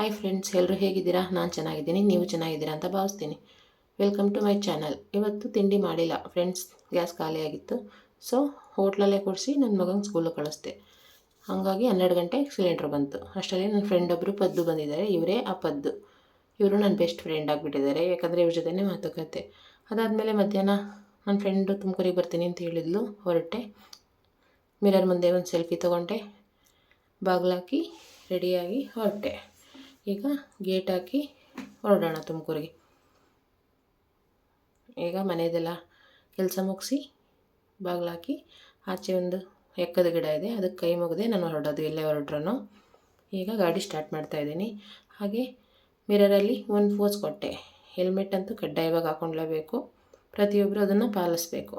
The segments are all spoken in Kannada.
ಹಾಯ್ ಫ್ರೆಂಡ್ಸ್ ಎಲ್ಲರೂ ಹೇಗಿದ್ದೀರಾ? ನಾನು ಚೆನ್ನಾಗಿದ್ದೀನಿ, ನೀವು ಚೆನ್ನಾಗಿದ್ದೀರಾ ಅಂತ ಭಾವಿಸ್ತೀನಿ. ವೆಲ್ಕಮ್ ಟು ಮೈ ಚಾನಲ್ ಇವತ್ತು ತಿಂಡಿ ಮಾಡಿಲ್ಲ. ಫ್ರೆಂಡ್ಸ್ ಗ್ಯಾಸ್ ಖಾಲಿಯಾಗಿತ್ತು ಸೊ ಹೋಟ್ಲಲ್ಲೇ ಕೊಡಿಸಿ ನನ್ನ ಮಗನ ಸ್ಕೂಲಿಗೆ ಕಳಿಸ್ದೆ. ಹಾಗಾಗಿ ಹನ್ನೆರಡು ಗಂಟೆಗೆ ಸಿಲಿಂಡ್ರ್ ಬಂತು. ಅಷ್ಟರಲ್ಲಿ ನನ್ನ ಫ್ರೆಂಡ್ ಒಬ್ಬರು ಪದ್ದು ಬಂದಿದ್ದಾರೆ. ಇವರೇ ಆ ಪದ್ದು. ಇವರು ನನ್ನ ಬೆಸ್ಟ್ ಫ್ರೆಂಡ್ ಆಗಿಬಿಟ್ಟಿದ್ದಾರೆ. ಯಾಕಂದರೆ ಇವ್ರ ಜೊತೆನೇ ಮಾತುಕತೆ. ಅದಾದಮೇಲೆ ಮಧ್ಯಾಹ್ನ ನನ್ನ ಫ್ರೆಂಡು ತುಮಕೂರಿಗೆ ಬರ್ತೀನಿ ಅಂತ ಹೇಳಿದ್ಲು. ಹೊರಟೆ. ಮಿರರ್ ಮುಂದೆ ಒಂದು ಸೆಲ್ಫಿ ತೊಗೊಂಡೆ. ಬಾಗಿಲಾಕಿ ರೆಡಿಯಾಗಿ ಹೊರಟೆ. ಈಗ ಗೇಟ್ ಹಾಕಿ ಹೊರಡೋಣ ತುಮಕೂರಿಗೆ. ಈಗ ಮನೆಯದೆಲ್ಲ ಕೆಲಸ ಮುಗಿಸಿ ಬಾಗಿಲಾಕಿ ಆಚೆ ಒಂದು ಎಕ್ಕದ ಗಿಡ ಇದೆ, ಅದಕ್ಕೆ ಕೈ ಮುಗಿದೆ ನಾನು ಹೊರಡೋದು ಎಲ್ಲೇ ಹೊರಡ್ರೂ ಈಗ ಗಾಡಿ ಸ್ಟಾರ್ಟ್ ಮಾಡ್ತಾಯಿದ್ದೀನಿ ಹಾಗೆ ಮಿರರಲ್ಲಿ ಒಂದು ಫೋಸ್ ಕೊಟ್ಟೆ. ಹೆಲ್ಮೆಟ್ ಅಂತೂ ಕಡ್ಡಾಯವಾಗಿ ಹಾಕ್ಕೊಳ್ಳೇಬೇಕು ಪ್ರತಿಯೊಬ್ಬರು ಅದನ್ನು ಪಾಲಿಸ್ಬೇಕು.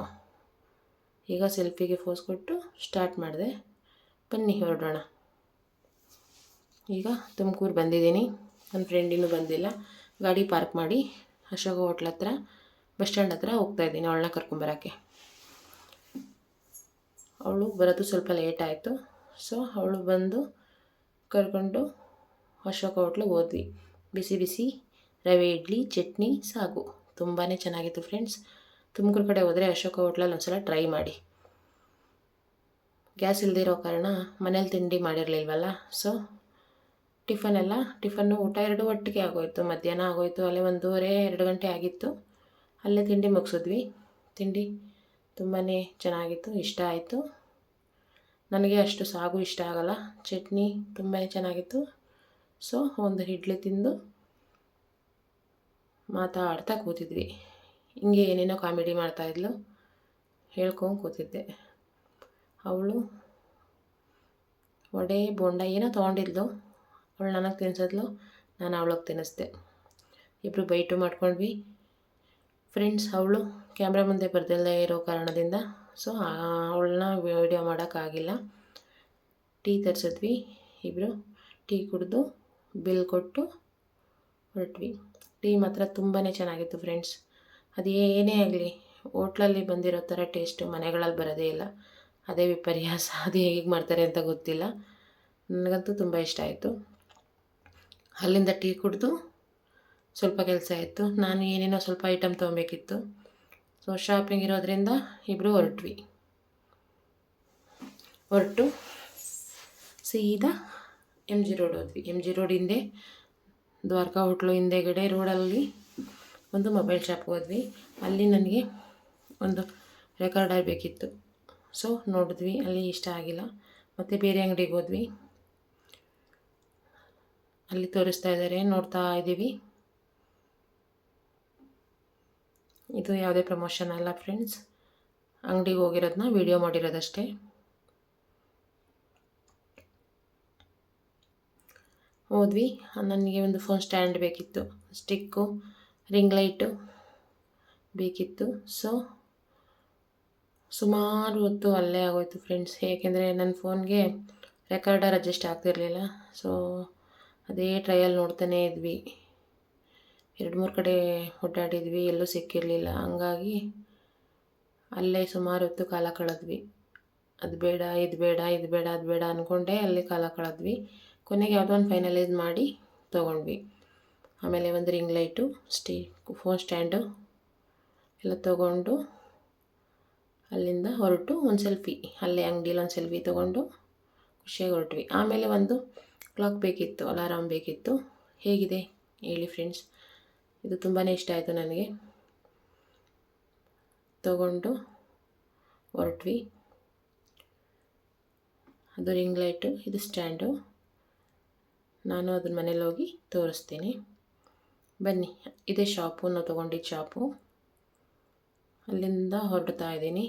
ಈಗ ಸೆಲ್ಫಿಗೆ ಫೋಸ್ ಕೊಟ್ಟು ಸ್ಟಾರ್ಟ್ ಮಾಡಿದೆ. ಬನ್ನಿ ಹೊರಡೋಣ. ಈಗ ತುಮಕೂರು ಬಂದಿದ್ದೀನಿ. ನನ್ನ ಫ್ರೆಂಡಿನೂ ಬಂದಿಲ್ಲ. ಗಾಡಿ ಪಾರ್ಕ್ ಮಾಡಿ ಅಶೋಕ ಹೋಟ್ಲ್ ಹತ್ರ ಬಸ್ ಸ್ಟ್ಯಾಂಡ್ ಹತ್ರ ಹೋಗ್ತಾಯಿದ್ದೀನಿ ಅವಳನ್ನ ಕರ್ಕೊಂಬರೋಕ್ಕೆ ಅವಳು ಬರೋದು ಸ್ವಲ್ಪ ಲೇಟ್ ಆಯಿತು. ಸೊ ಅವಳು ಬಂದು ಕರ್ಕೊಂಡು ಅಶೋಕ ಹೋಟ್ಲಿಗೆ ಹೋದ್ವಿ. ಬಿಸಿ ಬಿಸಿ ರವೆ ಇಡ್ಲಿ, ಚಟ್ನಿ, ಸಾಗು. ತುಂಬಾ ಚೆನ್ನಾಗಿತ್ತು ಫ್ರೆಂಡ್ಸ್ ತುಮಕೂರು ಕಡೆ ಹೋದರೆ ಅಶೋಕ ಹೋಟ್ಲಲ್ಲಿ ಒಂದ್ಸಲ ಟ್ರೈ ಮಾಡಿ. ಗ್ಯಾಸ್ ಇಲ್ದಿರೋ ಕಾರಣ ಮನೇಲಿ ತಿಂಡಿ ಮಾಡಿರಲಿಲ್ವಲ್ಲ? ಸೊ ಟಿಫನ್ ಎಲ್ಲ ಟಿಫನ್ನು ಊಟ ಎರಡು ಒಟ್ಟಿಗೆ ಆಗೋಯ್ತು. ಮಧ್ಯಾಹ್ನ ಆಗೋಯ್ತು, ಅಲ್ಲೇ ಒಂದೂವರೆ, ಎರಡು ಗಂಟೆ ಆಗಿತ್ತು. ಅಲ್ಲೇ ತಿಂಡಿ ಮುಗಿಸಿದ್ವಿ. ತಿಂಡಿ ತುಂಬಾ ಚೆನ್ನಾಗಿತ್ತು, ಇಷ್ಟ ಆಯಿತು. ನನಗೆ ಅಷ್ಟು ಸಾಗು ಇಷ್ಟ ಆಗಲ್ಲ. ಚಟ್ನಿ ತುಂಬಾ ಚೆನ್ನಾಗಿತ್ತು. ಸೊ, ಒಂದು ಇಡ್ಲಿ ತಿಂದು ಮಾತಾಡ್ತಾ ಕೂತಿದ್ವಿ. ಹಿಂಗೆ ಏನೇನೋ ಕಾಮಿಡಿ ಮಾಡ್ತಾಯಿದ್ಲು ಹೇಳ್ಕೊಂಡು ಕೂತಿದ್ದೆ. ಅವಳು ವಡೆ, ಬೋಂಡ ಏನೋ ತೊಗೊಂಡಿದ್ಲು. ಅವಳು ನನಗೆ ತಿನ್ಸಿದ್ಲು, ನಾನು ಅವಳಿಗೆ ತಿನ್ನಿಸ್ದೆ ಇಬ್ಬರು ಬೈಟು ಮಾಡ್ಕೊಂಡ್ವಿ. ಫ್ರೆಂಡ್ಸ್, ಅವಳು ಕ್ಯಾಮ್ರಾ ಮುಂದೆ ಬರ್ದಲ್ಲೇ ಇರೋ ಕಾರಣದಿಂದ, ಸೊ ಅವಳನ್ನ ವೀಡಿಯೋ ಮಾಡೋಕ್ಕಾಗಿಲ್ಲ ಟೀ ತರಿಸಿದ್ವಿ ಇಬ್ಬರು ಟೀ ಕುಡಿದು ಬಿಲ್ ಕೊಟ್ಟು ಹೊರಟ್ವಿ. ಟೀ ಮಾತ್ರ ತುಂಬಾ ಚೆನ್ನಾಗಿತ್ತು ಫ್ರೆಂಡ್ಸ್. ಅದೇನೇ ಆಗಲಿ, ಹೋಟ್ಲಲ್ಲಿ ಬಂದಿರೋ ಥರ ಟೇಸ್ಟು ಮನೆಗಳಲ್ಲಿ ಬರೋದೇ ಇಲ್ಲ. ಅದೇ ವಿಪರ್ಯಾಸ, ಅದು ಹೇಗೆ ಮಾಡ್ತಾರೆ ಅಂತ ಗೊತ್ತಿಲ್ಲ. ನನಗಂತೂ ತುಂಬ ಇಷ್ಟ ಆಯಿತು. ಅಲ್ಲಿಂದ ಟೀ ಕುಡಿದು ಸ್ವಲ್ಪ ಕೆಲಸ ಇತ್ತು ನಾನು ಏನೇನೋ ಸ್ವಲ್ಪ ಐಟಮ್ ತೊಗೊಬೇಕಿತ್ತು. ಸೊ ಶಾಪಿಂಗ್ ಇರೋದರಿಂದ ಇಬ್ಬರು ಹೊರಟ್ವಿ. ಹೊರಟು ಸೀದಾ ಎಂ ಜಿ ರೋಡ್ ಹೋದ್ವಿ. ಎಂ ಜಿ ರೋಡ್ ಹಿಂದೆ, ದ್ವಾರಕಾ ಹೋಟ್ಲು ಹಿಂದೆಗಡೆ ರೋಡಲ್ಲಿ ಒಂದು ಮೊಬೈಲ್ ಶಾಪ್ ಹೋದ್ವಿ. ಅಲ್ಲಿ ನನಗೆ ಒಂದು ರೆಕಾರ್ಡರ್ ಬೇಕಿತ್ತು ಸೊ ನೋಡಿದ್ವಿ. ಅಲ್ಲಿ ಇಷ್ಟ ಆಗಿಲ್ಲ. ಮತ್ತು ಬೇರೆ ಅಂಗಡಿಗೆ ಹೋದ್ವಿ. ಅಲ್ಲಿ ತೋರಿಸ್ತಾ ಇದ್ದಾರೆ ನೋಡ್ತಾ ಇದ್ದೀವಿ. ಇದು ಯಾವುದೇ ಪ್ರಮೋಷನ್ ಅಲ್ಲ ಫ್ರೆಂಡ್ಸ್ ಅಂಗಡಿಗೆ ಹೋಗಿರೋದನ್ನ ವಿಡಿಯೋ ಮಾಡಿರೋದಷ್ಟೇ. ಹೋದ್ವಿ ನನಗೆ ಒಂದು ಫೋನ್ ಸ್ಟ್ಯಾಂಡ್ ಬೇಕಿತ್ತು. ಸ್ಟಿಕ್ಕು ರಿಂಗ್ ಲೈಟು ಬೇಕಿತ್ತು. ಸೊ ಸುಮಾರು ಹೊತ್ತು ಅಲ್ಲೇ ಆಗೋಯ್ತು ಫ್ರೆಂಡ್ಸ್ ಏಕೆಂದರೆ ನನ್ನ ಫೋನ್ಗೆ ರೆಕಾರ್ಡರ್ ಅಡ್ಜಸ್ಟ್ ಆಗ್ತಿರಲಿಲ್ಲ. ಸೊ ಅದೇ ಟ್ರಯಲ್ ನೋಡ್ತಾನೇ ಇದ್ವಿ. ಎರಡು ಮೂರು ಕಡೆ ಓಡಾಡಿದ್ವಿ, ಎಲ್ಲೂ ಸಿಕ್ಕಿರಲಿಲ್ಲ. ಹಂಗಾಗಿ ಅಲ್ಲೇ ಸುಮಾರು ಹೊತ್ತು ಕಾಲ ಕಳೆದ್ವಿ. ಅದು ಬೇಡ, ಇದು ಬೇಡ ಇದು ಬೇಡ, ಅದು ಬೇಡ ಅಂದ್ಕೊಂಡೆ ಅಲ್ಲಿ ಕಾಲ ಕಳೆದ್ವಿ. ಕೊನೆಗೆ ಯಾವುದೋ ಒಂದು ಫೈನಲೈಸ್ ಮಾಡಿ ತೊಗೊಂಡ್ವಿ. ಆಮೇಲೆ ಒಂದು ರಿಂಗ್ ಲೈಟು ಸ್ಟೀ ಫೋನ್ ಸ್ಟ್ಯಾಂಡು ಎಲ್ಲ ತೊಗೊಂಡು ಅಲ್ಲಿಂದ ಹೊರಟು ಒಂದು ಸೆಲ್ಫಿ ಅಲ್ಲೇ ಅಂಗಡೀಲಿ ಒಂದು ಸೆಲ್ಫಿ ತೊಗೊಂಡು ಖುಷಿಯಾಗಿ ಹೊರಟ್ವಿ. ಆಮೇಲೆ ಒಂದು ಕ್ಲಾಕ್ ಬೇಕಿತ್ತು, ಅಲಾರಾಮ್ ಬೇಕಿತ್ತು. ಹೇಗಿದೆ ಹೇಳಿ ಫ್ರೆಂಡ್ಸ್ ಇದು ತುಂಬಾ ಇಷ್ಟ ಆಯಿತು ನನಗೆ. ತಗೊಂಡು ಹೊರಟ್ವಿ. ಅದು ರಿಂಗ್ ಲೈಟು ಇದು ಸ್ಟ್ಯಾಂಡು ನಾನು ಅದನ್ನ ಮನೇಲಿ ಹೋಗಿ ತೋರಿಸ್ತೀನಿ. ಬನ್ನಿ, ಇದೇ ಶಾಪು ನಾವು ತೊಗೊಂಡಿದ್ದ ಶಾಪು ಅಲ್ಲಿಂದ ಹೊರಡ್ತಾ ಇದ್ದೀನಿ.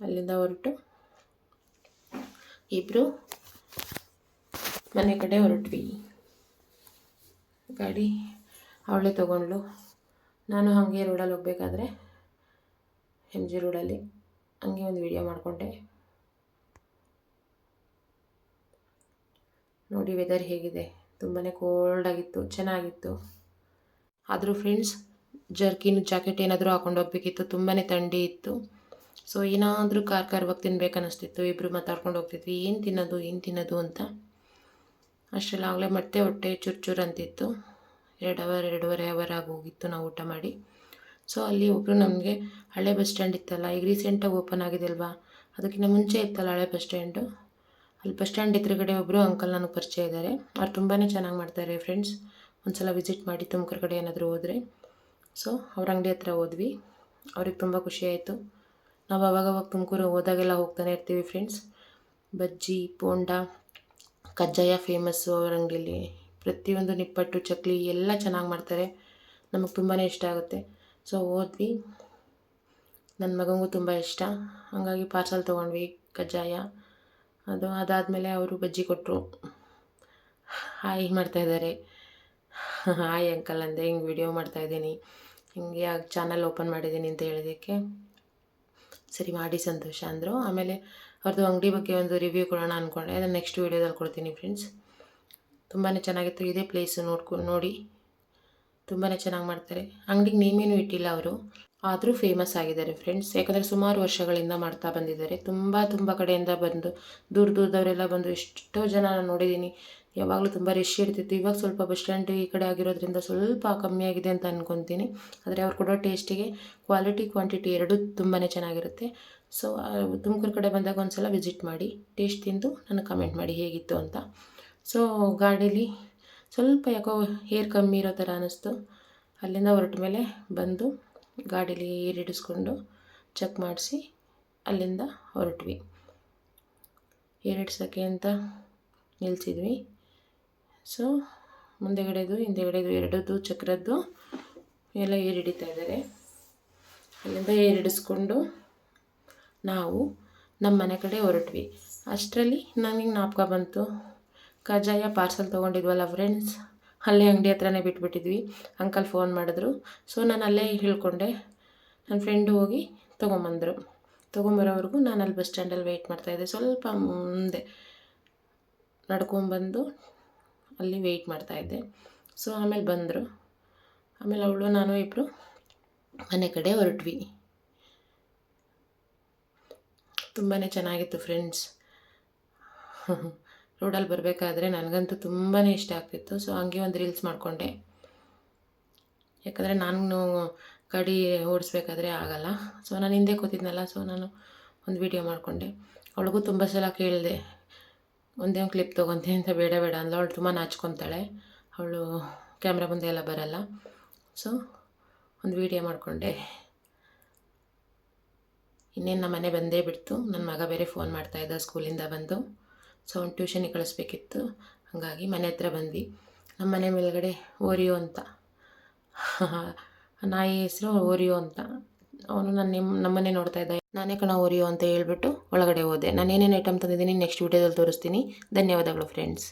ಅಲ್ಲಿಂದ ಹೊರಟು ಇಬ್ಬರು ಮನೆ ಕಡೆ ಹೊರಟ್ವಿ. ಗಾಡಿ ಅವಳೇ ತೊಗೊಂಡ್ಲು ನಾನು ಹಾಗೆ ರೋಡಲ್ಲಿ ಹೋಗ್ಬೇಕಾದ್ರೆ ಎಂ ಜಿ ರೋಡಲ್ಲಿ ಹಂಗೆ ಒಂದು ವಿಡಿಯೋ ಮಾಡಿಕೊಂಡೆ. ನೋಡಿ ವೆದರ್ ಹೇಗಿದೆ. ತುಂಬಾ ಕೋಲ್ಡಾಗಿತ್ತು ಚೆನ್ನಾಗಿತ್ತು. ಆದರೂ ಫ್ರೆಂಡ್ಸ್ ಜರ್ಕಿನ್ ಜಾಕೆಟ್ ಏನಾದರೂ ಹಾಕೊಂಡು ಹೋಗ್ಬೇಕಿತ್ತು. ತುಂಬಾ ಥಂಡಿ ಇತ್ತು. ಸೊ ಏನಾದರೂ ಕಾರ್ ಕಾರ್ವಾಗಿ ತಿನ್ಬೇಕು ಅನ್ನಿಸ್ತಿತ್ತು ಇಬ್ಬರು ಮಾತಾಡ್ಕೊಂಡು ಹೋಗ್ತಿದ್ವಿ. ಏನು ತಿನ್ನೋದು ಏನು ತಿನ್ನೋದು ಅಂತ. ಅಷ್ಟರಲ್ಲಿ ಆಗಲೇ ಮತ್ತೆ ಹೊಟ್ಟೆ ಚೂರು ಚೂರು ಅಂತಿತ್ತು. ಎರಡು ಅವರ್, ಎರಡೂವರೆ ಅವರ್ ಆಗೋಗಿತ್ತು ನಾವು ಊಟ ಮಾಡಿ. ಸೊ ಅಲ್ಲಿ ಒಬ್ಬರು ನಮಗೆ ಹಳೆ ಬಸ್ ಸ್ಟ್ಯಾಂಡ್ ಇತ್ತಲ್ಲ, ಈಗ ರೀಸೆಂಟಾಗಿ ಓಪನ್ ಆಗಿದೆ ಅಲ್ವಾ? ಅದಕ್ಕಿಂತ ಮುಂಚೆ ಇತ್ತಲ್ಲ ಹಳೆ ಬಸ್ ಸ್ಟ್ಯಾಂಡು. ಅಲ್ಲಿ ಬಸ್ ಸ್ಟ್ಯಾಂಡ್ ಎದುರುಗಡೆ ಒಬ್ಬರು ಅಂಕಲ್ ನನಗೆ ಪರಿಚಯ ಇದ್ದಾರೆ ಅವ್ರು ತುಂಬಾ ಚೆನ್ನಾಗಿ ಮಾಡ್ತಾರೆ ಫ್ರೆಂಡ್ಸ್ ಒಂದು ಸಲ ವಿಸಿಟ್ ಮಾಡಿ ತುಮಕೂರು ಕಡೆ ಏನಾದರೂ ಹೋದರೆ. ಸೊ ಅವ್ರ ಅಂಗಡಿ ಹತ್ರ ಹೋದ್ವಿ. ಅವ್ರಿಗೆ ತುಂಬ ಖುಷಿ ಆಯಿತು. ನಾವು ಅವಾಗವಾಗ ತುಮಕೂರು ಹೋದಾಗೆಲ್ಲ ಹೋಗ್ತಾನೆ ಇರ್ತೀವಿ ಫ್ರೆಂಡ್ಸ್ ಬಜ್ಜಿ, ಬೋಂಡ ಕಜ್ಜಾಯ ಫೇಮಸ್ಸು ಅವ್ರ ಅಂಗಡಿಯಲ್ಲಿ ಪ್ರತಿಯೊಂದು ನಿಪ್ಪಟ್ಟು, ಚಕ್ಲಿ ಎಲ್ಲ ಚೆನ್ನಾಗಿ ಮಾಡ್ತಾರೆ. ನಮಗೆ ತುಂಬಾ ಇಷ್ಟ ಆಗುತ್ತೆ. ಸೊ ಹೋದ್ವಿ ನನ್ನ ಮಗನಿಗೂ ತುಂಬ ಇಷ್ಟ. ಹಾಗಾಗಿ ಪಾರ್ಸಲ್ ತೊಗೊಂಡ್ವಿ ಕಜ್ಜಾಯ. ಅದು ಅದಾದಮೇಲೆ ಅವರು ಬಜ್ಜಿ ಕೊಟ್ಟರು ಹಾಯ್ ಮಾಡ್ತಾಯಿದ್ದಾರೆ ಹಾಯ್ ಅಂಕಲ್ ಅಂದೆ. ಹಿಂಗೆ ವಿಡಿಯೋ ಮಾಡ್ತಾಯಿದ್ದೀನಿ ಹಿಂಗೆ ಚಾನಲ್ ಓಪನ್ ಮಾಡಿದ್ದೀನಿ ಅಂತ ಹೇಳಿದ್ದಕ್ಕೆ. ಸರಿ ಮಾಡಿ ಸಂತೋಷ ಅಂದರು. ಆಮೇಲೆ ಅವ್ರದ್ದು ಅಂಗಡಿ ಬಗ್ಗೆ ಒಂದು ರಿವ್ಯೂ ಕೊಡೋಣ ಅಂದ್ಕೊಂಡೆ ಅದನ್ನು ನೆಕ್ಸ್ಟ್ ವೀಡಿಯೋದಲ್ಲಿ ಕೊಡ್ತೀನಿ ಫ್ರೆಂಡ್ಸ್ ತುಂಬಾ ಚೆನ್ನಾಗಿತ್ತು. ಇದೇ ಪ್ಲೇಸು ನೋಡ್ಕೊ ನೋಡಿ. ತುಂಬಾ ಚೆನ್ನಾಗಿ ಮಾಡ್ತಾರೆ. ಅಂಗಡಿಗೆ ನೇಮೇನು ಇಟ್ಟಿಲ್ಲ ಅವರು. ಆದರೂ ಫೇಮಸ್ ಆಗಿದ್ದಾರೆ ಫ್ರೆಂಡ್ಸ್ ಯಾಕಂದರೆ ಸುಮಾರು ವರ್ಷಗಳಿಂದ ಮಾಡ್ತಾ ಬಂದಿದ್ದಾರೆ. ತುಂಬ ತುಂಬ ಕಡೆಯಿಂದ ಬಂದು, ದೂರ ದೂರದವರೆಲ್ಲ ಬಂದು ಎಷ್ಟೋ ಜನ ನಾನು ನೋಡಿದ್ದೀನಿ. ಯಾವಾಗಲೂ ತುಂಬ ರಶ್ ಇರ್ತಿತ್ತು. ಇವಾಗ ಸ್ವಲ್ಪ ಬಸ್ ಸ್ಟ್ಯಾಂಡ್ ಈ ಕಡೆ ಆಗಿರೋದ್ರಿಂದ ಸ್ವಲ್ಪ ಕಮ್ಮಿ ಆಗಿದೆ ಅಂತ ಅಂದ್ಕೊತೀನಿ ಆದರೆ ಅವ್ರು ಕೊಡೋ ಟೇಸ್ಟಿಗೆ ಕ್ವಾಲಿಟಿ ಕ್ವಾಂಟಿಟಿ ಎರಡೂ ತುಂಬಾ ಚೆನ್ನಾಗಿರುತ್ತೆ. ಸೊ ತುಮಕೂರು ಕಡೆ ಬಂದಾಗ ಒಂದು ಸಲ ವಿಸಿಟ್ ಮಾಡಿ ಟೇಸ್ಟ್ ತಿಂದು ನನಗೆ ಕಮೆಂಟ್ ಮಾಡಿ ಹೇಗಿತ್ತು ಅಂತ. ಸೊ ಗಾಡೀಲಿ ಸ್ವಲ್ಪ ಯಾಕೋ ಹೇರ್ ಕಮ್ಮಿ ಇರೋ ಥರ ಅನ್ನಿಸ್ತು ಅಲ್ಲಿಂದ ಹೊರಟ ಮೇಲೆ ಬಂದು ಗಾಡೀಲಿ ಏರಿಡಿಸ್ಕೊಂಡು ಚೆಕ್ ಮಾಡಿಸಿ ಅಲ್ಲಿಂದ ಹೊರಟ್ವಿ. ಏರ್ ಹಿಡ್ಸೋಕ್ಕೆ ಅಂತ ನಿಲ್ಲಿಸಿದ್ವಿ ಸೊ ಮುಂದೆಗಡೆದು, ಹಿಂದೆಗಡೆದು ಎರಡದ್ದು, ಚಕ್ರದ್ದು ಎಲ್ಲ ಏರಿಡಿತಾ ಇದ್ದಾರೆ. ಅಲ್ಲಿಂದ ಏರಿಡಿಸ್ಕೊಂಡು ನಾವು ನಮ್ಮ ಮನೆ ಕಡೆ ಹೊರಟ್ವಿ. ಅಷ್ಟರಲ್ಲಿ ನನಗೆ ನಾಪ್ಕ ಬಂತು ಕಜಾಯ ಪಾರ್ಸಲ್ ತೊಗೊಂಡಿದ್ವಲ್ಲ ಫ್ರೆಂಡ್ಸ್ ಅಲ್ಲೇ ಅಂಗಡಿ ಹತ್ರನೇ ಬಿಟ್ಬಿಟ್ಟಿದ್ವಿ. ಅಂಕಲ್ ಫೋನ್ ಮಾಡಿದ್ರು. ಸೊ ನಾನು ಅಲ್ಲೇ ಹೇಳ್ಕೊಂಡೆ. ನನ್ನ ಫ್ರೆಂಡು ಹೋಗಿ ತೊಗೊಂಬಂದರು. ತೊಗೊಂಬರೋವರೆಗೂ ನಾನು ಅಲ್ಲಿ ಬಸ್ ಸ್ಟ್ಯಾಂಡಲ್ಲಿ ವೆಯ್ಟ್ ಮಾಡ್ತಾಯಿದ್ದೆ ಸ್ವಲ್ಪ ಮುಂದೆ ನಡ್ಕೊಂಬಂದು ಅಲ್ಲಿ ವೆಯ್ಟ್ ಮಾಡ್ತಾಯಿದ್ದೆ ಸೊ ಆಮೇಲೆ ಬಂದರು. ಆಮೇಲೆ ಅವಳು, ನಾನು ಇಬ್ಬರು ಮನೆ ಕಡೆ ಹೊರಟ್ವಿ. ತುಂಬಾ ಚೆನ್ನಾಗಿತ್ತು ಫ್ರೆಂಡ್ಸ್ ರೋಡಲ್ಲಿ ಬರಬೇಕಾದ್ರೆ ನನಗಂತೂ ತುಂಬಾ ಇಷ್ಟ ಆಗ್ತಿತ್ತು. ಸೊ ಹಂಗೆ ಒಂದು ರೀಲ್ಸ್ ಮಾಡಿಕೊಂಡೆ. ಯಾಕಂದರೆ ನಾನು ಗಾಡಿ ಓಡಿಸ್ಬೇಕಾದ್ರೆ ಆಗಲ್ಲ. ಸೊ ನಾನು ಹಿಂದೆ ಕೂತಿದ್ನಲ್ಲ ಸೊ ನಾನು ಒಂದು ವಿಡಿಯೋ ಮಾಡಿಕೊಂಡೆ. ಅವಳಿಗೂ ತುಂಬ ಸಲ ಕೇಳಿದೆ, ಒಂದೇ ಒಂದು ಕ್ಲಿಪ್ ತೊಗೊಂತೆ ಅಂತ, ಬೇಡ ಬೇಡ ಅಂದ್ರೆ ಅವಳು ತುಂಬ ನಾಚ್ಕೊತಾಳೆ. ಅವಳು ಕ್ಯಾಮ್ರಾ ಮುಂದೆ ಎಲ್ಲ ಬರಲ್ಲ. ಸೊ ಒಂದು ವಿಡಿಯೋ ಮಾಡಿಕೊಂಡೆ. ಇನ್ನೇನು ನಮ್ಮ ಮನೆ ಬಂದೇ ಬಿಡ್ತು. ನನ್ನ ಮಗ ಬೇರೆ ಫೋನ್ ಮಾಡ್ತಾಯಿದ್ದ ಸ್ಕೂಲಿಂದ ಬಂದು. ಸೊ ಅವ್ನು ಟ್ಯೂಷನಿಗೆ ಕಳಿಸ್ಬೇಕಿತ್ತು. ಹಾಗಾಗಿ ಮನೆ ಹತ್ರ ಬಂದ್ವಿ. ನಮ್ಮ ಮನೆ ಮೇಲ್ಗಡೆ ಓರಿಯೋ ಅಂತ. ನಾಯಿ ಹೆಸರು ಓರಿಯೋ ಅಂತ. ಅವನು ನಾನು ನಿಮ್ಮ ನಮ್ಮನೆ ನೋಡ್ತಾ ಇದ್ದ ನಾನೇ ಕಣ ಓರಿಯೋ ಅಂತ ಹೇಳ್ಬಿಟ್ಟು ಒಳಗಡೆ ಹೋದೆ. ನಾನು ಏನೇನು ಐಟಮ್ ತಂದಿದ್ದೀನಿ ನೆಕ್ಸ್ಟ್ ವೀಡಿಯೋದಲ್ಲಿ ತೋರಿಸ್ತೀನಿ. ಧನ್ಯವಾದಗಳು ಫ್ರೆಂಡ್ಸ್